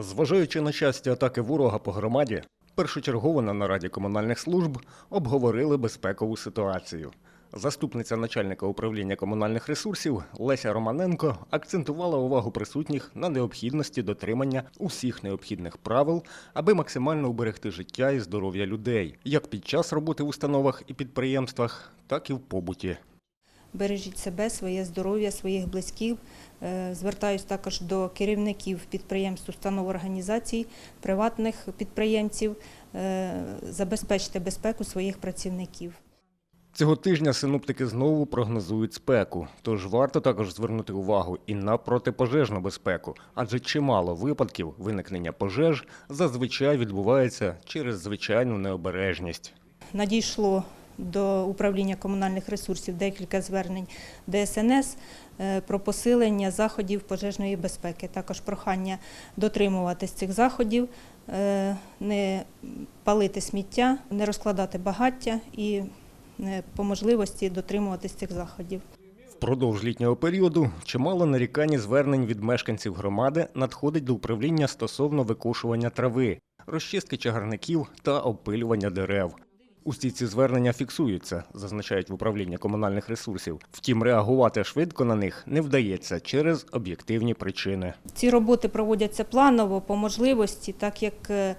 Зважаючи на часті атаки ворога по громаді, першочергово на нараді комунальних служб обговорили безпекову ситуацію. Заступниця начальника управління комунальних ресурсів Леся Романенко акцентувала увагу присутніх на необхідності дотримання усіх необхідних правил, аби максимально уберегти життя і здоров'я людей, як під час роботи в установах і підприємствах, так і в побуті. Бережіть себе, своє здоров'я, своїх близьких. Е, Звертаюсь також до керівників підприємств, установ організацій, приватних підприємців. Е, Забезпечте безпеку своїх працівників. Цього тижня синоптики знову прогнозують спеку, тож варто також звернути увагу і на протипожежну безпеку, адже чимало випадків виникнення пожеж зазвичай відбувається через звичайну необережність. Надійшло до управління комунальних ресурсів декілька звернень ДСНС е, про посилення заходів пожежної безпеки. Також прохання дотримуватись цих заходів, е, не палити сміття, не розкладати багаття і е, по можливості дотримуватись цих заходів. Впродовж літнього періоду чимало нарікань і звернень від мешканців громади надходить до управління стосовно викошування трави, розчистки чагарників та опилювання дерев. Усі ці звернення фіксуються, зазначають в управлінні комунальних ресурсів. Втім, реагувати швидко на них не вдається через об'єктивні причини. Ці роботи проводяться планово по можливості, так як е,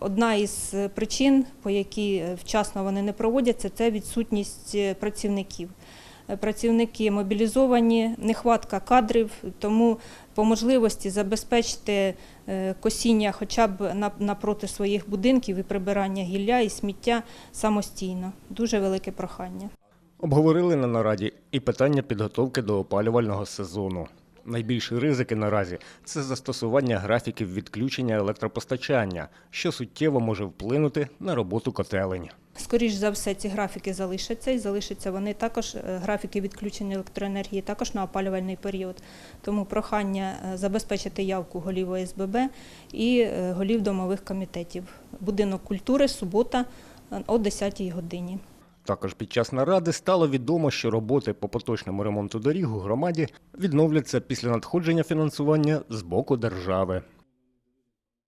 одна із причин, по якій е, вчасно вони не проводяться, це відсутність е, працівників. Працівники мобілізовані, нехватка кадрів, тому по можливості забезпечити е, косіння хоча б на- напроти своїх будинків і прибирання гілля і сміття самостійно. Дуже велике прохання. Обговорили на нараді і питання підготовки до опалювального сезону. Найбільші ризики наразі це застосування графіків відключення електропостачання, що суттєво може вплинути на роботу котелень. Скоріш за все, ці графіки залишаться, і залишаться вони також, е, графіки відключення електроенергії, також на опалювальний період. Тому прохання е, забезпечити явку голів ОСББ і е, голів домових комітетів. Будинок культури, субота о 10-й годині. Також під час наради стало відомо, що роботи по поточному ремонту доріг у громаді відновляться після надходження фінансування з боку держави.